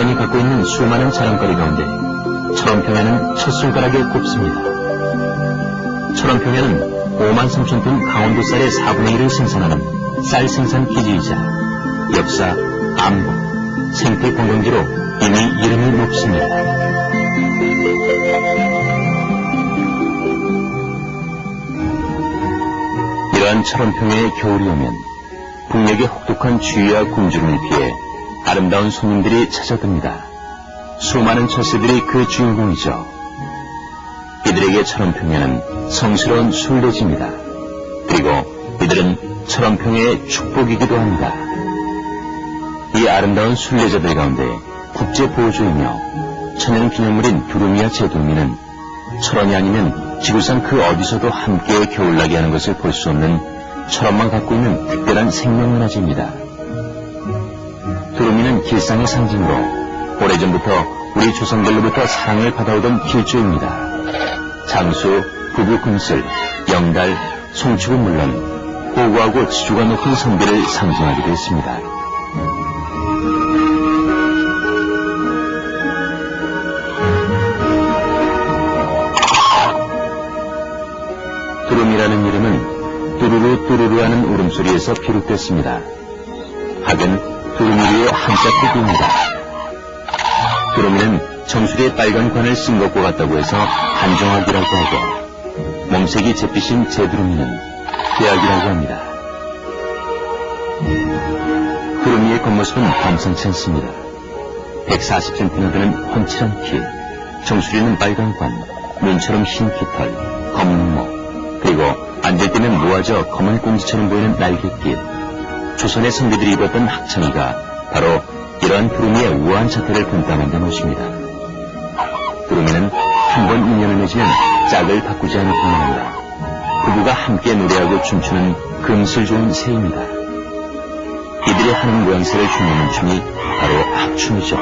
철원이 갖고 있는 수많은 자랑거리 가운데 철원평야는 첫 손가락에 꼽습니다. 철원평야는 5만 3천 톤 강원도 쌀의 4분의 1을 생산하는 쌀 생산 기지이자 역사, 안보, 생태 관광지로 이미 이름이 높습니다. 이러한 철원평야의 겨울이 오면 북녘의 혹독한 추위와 굶주림을 피해 아름다운 손님들이 찾아듭니다. 수많은 철새들이 그 주인공이죠. 이들에게 철원평야는 성스러운 순례지입니다. 그리고 이들은 철원평야의 축복이기도 합니다. 이 아름다운 순례자들 가운데 국제보호주이며 천연기념물인 두루미와 제두미는 철원이 아니면 지구상 그 어디서도 함께 겨울나게 하는 것을 볼 수 없는 철원만 갖고 있는 특별한 생명문화재입니다. 두루미는 길상의 상징으로 오래전부터 우리 조상들로부터 사랑을 받아오던 길조입니다. 장수, 부부 금슬, 영달, 송축은 물론 고고하고 지주가 높은 성비를 상징하기도 했습니다. 두rum이라는 이름은 뚜루루 뚜루루 하는 울음소리에서 비롯됐습니다. 학은 한자 뜻입니다. 두루미는 정수리에 빨간 관을 쓴 것과 같다고 해서 한정학이라고 하고 몸색이 잿빛인 제두루미는 대학이라고 합니다. 두루미의 겉모습은 범상치 않습니다. 140cm나 되는 훤칠한 키, 정수리는 빨간 관, 눈처럼 흰 깃털, 검은 목, 그리고 앉을 때는 모아져 검은 꽁지처럼 보이는 날갯길. 조선의 선비들이 입었던 학창이가 바로 이러한 두루미의 우아한 자태를 분담한 데 모십니다. 두루미는 한 번 인연을 맺으면 짝을 바꾸지 않을 뿐만 아니라 부부가 함께 노래하고 춤추는 금슬 좋은 새입니다. 이들이 하는 모양새를 흉내는 춤이 바로 합춤이죠.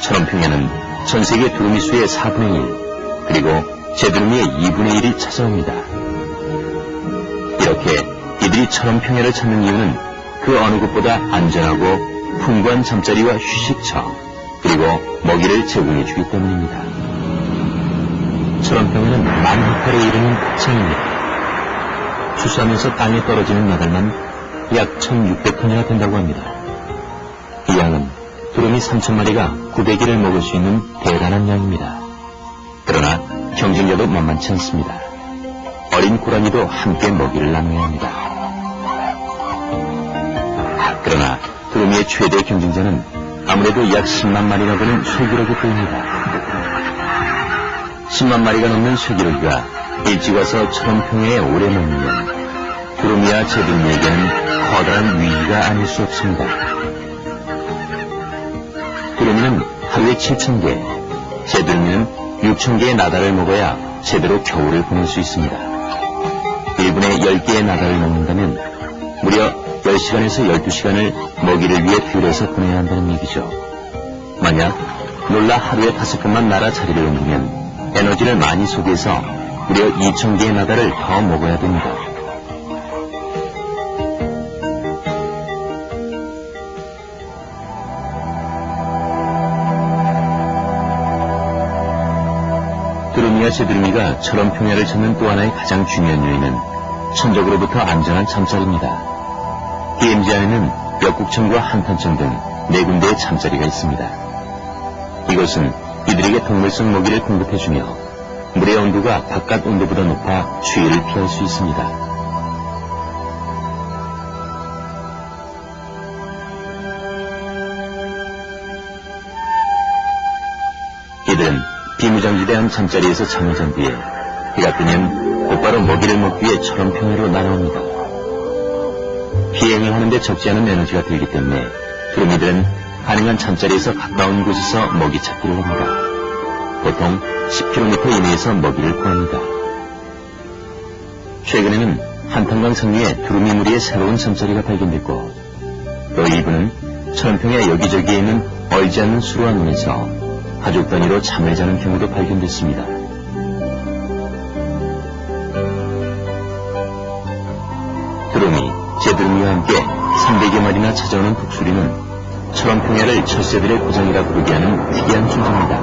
철원평야는 전 세계 두루미 수의 4분의 1, 그리고 제두루미의 2분의 1이 찾아옵니다. 이렇게 이들이 철원평야를 찾는 이유는 그 어느 곳보다 안전하고 풍부한 잠자리와 휴식처, 그리고 먹이를 제공해 주기 때문입니다. 철원평야는 만 헥타르에 이르는 극창입니다. 추수하면서 땅에 떨어지는 나달만 약 1600톤이나 된다고 합니다. 이 양은 두루미 3천마리가 900일을 먹을 수 있는 대단한 양입니다. 그러나 경쟁자도 만만치 않습니다. 어린 고라니도 함께 먹이를 나눠야 합니다. 그러나 두루미의 최대 경쟁자는 아무래도 약 10만 마리가 되는 쇠기러기 뿔입니다. 10만 마리가 넘는 쇠기러기가 일찍 와서 철원평야에 오래 머물면 두루미와 제두루미에게는 커다란 위기가 아닐 수 없습니다. 두루미는 하루에 7천 개, 제두루미는 6천 개의 나달을 먹어야 제대로 겨울을 보낼 수 있습니다. 1분에 10개의 나달을 먹는다면 무려 10시간에서 12시간을 먹이를 위해 들여서 보내야 한다는 얘기죠. 만약 놀라 하루에 다섯 번만 나라 자리를 옮기면 에너지를 많이 소비해서 무려 2,000개의 나달을 더 먹어야 됩니다. 두루미와 제두루미가 철원 평야를 찾는 또 하나의 가장 중요한 요인은 천적으로부터 안전한 잠자리입니다. DMZ 안에는 역국청과 한탄청 등 네 군데의 잠자리가 있습니다. 이것은 이들에게 동물성 먹이를 공급해주며 물의 온도가 바깥 온도보다 높아 추위를 피할 수 있습니다. 이들은 비무장지대한 잠자리에서 잠을 잔 뒤에 해가 뜨면 곧바로 먹이를 먹기 위해 철원 평야로 날아옵니다. 비행을 하는데 적지 않은 에너지가 들기 때문에 두루미들은 가능한 잠자리에서 가까운 곳에서 먹이 찾기를 합니다. 보통 10km 이내에서 먹이를 구합니다. 최근에는 한탄강 상류에 두루미 무리의 새로운 잠자리가 발견됐고 또 일부는 천평야 여기저기에 있는 얼지 않는 수로와 논에서 가족 단위로 잠을 자는 경우도 발견됐습니다. 제두루미와 함께 천백여 마리나 찾아오는 독수리는 철원평야를 철새들의 고장이라 부르게 하는 특이한 존재입니다.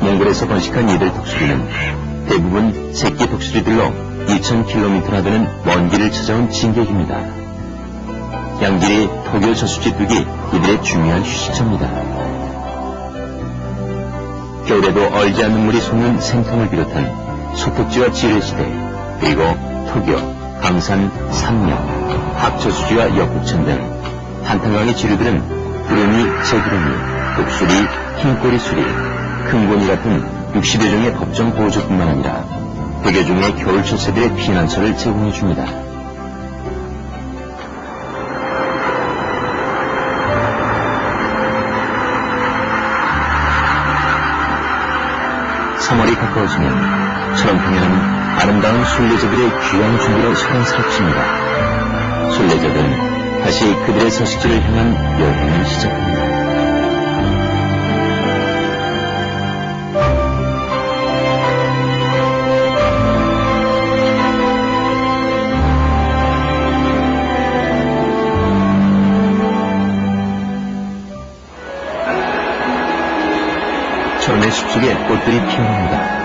몽골에서 번식한 이들 독수리는 대부분 새끼 독수리들로 2,000km나 되는 먼 길을 찾아온 진객입니다. 양길이 토교 저수지 뚝이 이들의 중요한 휴식처입니다. 겨울에도 얼지 않는 물이 솟는 생통을 비롯한 소특지와 지뢰시대 그리고 토교, 강산, 삼명, 학저수지와 역북천 등 한탄강의 지류들은 구름이, 제구름이, 독수리, 흰꼬리 수리, 큰곤이 같은 60여 종의 법정 보호조뿐만 아니라 100여 종의 겨울 철 새들의 피난처를 제공해 줍니다. 삼월이 가까워지면 철원평야는 아름다운 순례자들의 귀한 준비로 소란스럽습니다. 순례자들은 다시 그들의 서식지를 향한 여행을 시작합니다. 철원의 숲속에 꽃들이 피어납니다.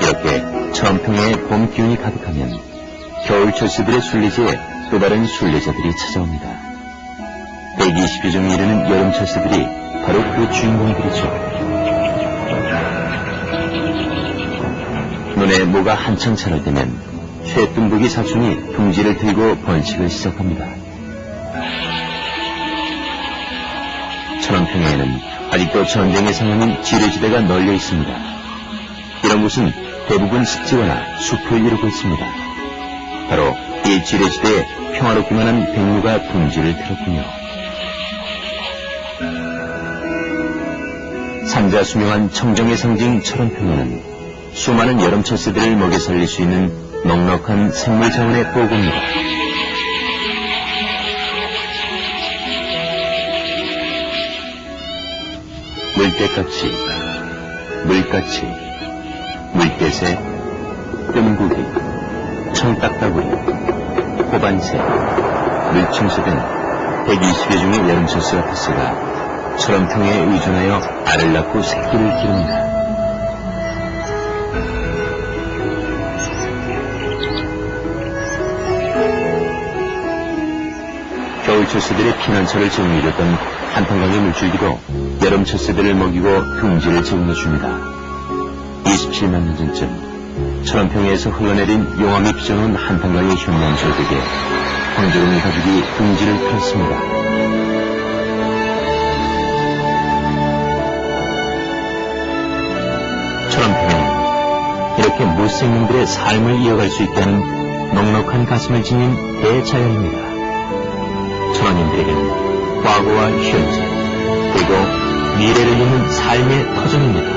이렇게 천평의 봄 기운이 가득하면 겨울 철새들의 순례지에 또 다른 순례자들이 찾아옵니다. 120여 종이 이르는 여름 철새들이 바로 그 주인공들이죠. 눈에 뭐가 한창 차를 때면 쇠뚱보기 사촌이 둥지를 들고 번식을 시작합니다. 천원평야에는 아직도 전쟁의 상황인 지뢰지대가 널려 있습니다. 이런 곳은 대부분 습지거나 숲을 이루고 있습니다. 바로 이 지뢰지대에 평화롭기만 한 백류가 둥지를 틀었군요. 산자 수명한 청정의 상징 철원평야는 수많은 여름 철 새들을 먹여 살릴 수 있는 넉넉한 생물 자원의 보고입니다. 물때같이, 물같이, 물때새, 뜸구기, 청딱따구리, 호반새, 물충새 등 120여 종의 여름철새와 푸새가 철원평에 의존하여 알을 낳고 새끼를 기릅니다. 겨울 철새들의 피난처를 제공해줬던 한탄강의 물줄기도 여름 철새들을 먹이고 둥지를 제공해줍니다. 27만 년 전쯤 철원평야에서 흘러내린 용암이 빚어놓은 한탄강의 현무암 절벽에 황조롱이 가족이 둥지를 폈습니다. 철원평야는 이렇게 못생님들의 삶을 이어갈 수 있게 하는 넉넉한 가슴을 지닌 대자연입니다. 천원인들에게는 과거와 현재 그리고 미래를 잇는 삶의 터전입니다.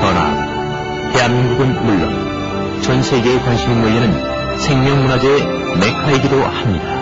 더 나아가 대한민국은 물론 전 세계의 관심이 몰리는 생명문화재의 메카이기도 합니다.